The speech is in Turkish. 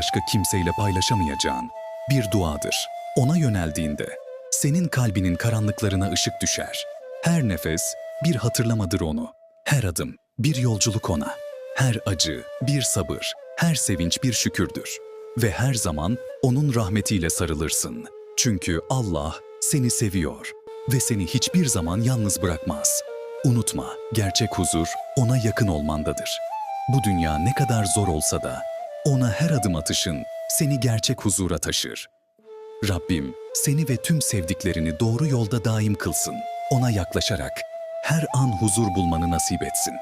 başka kimseyle paylaşamayacağın bir duadır. Ona yöneldiğinde senin kalbinin karanlıklarına ışık düşer. Her nefes bir hatırlamadır onu. Her adım bir yolculuk ona. Her acı bir sabır, her sevinç bir şükürdür. Ve her zaman onun rahmetiyle sarılırsın. Çünkü Allah seni seviyor ve seni hiçbir zaman yalnız bırakmaz. Unutma, gerçek huzur ona yakın olmandadır. Bu dünya ne kadar zor olsa da ona her adım atışın seni gerçek huzura taşır. Rabbim seni ve tüm sevdiklerini doğru yolda daim kılsın. Ona yaklaşarak her an huzur bulmanı nasip etsin.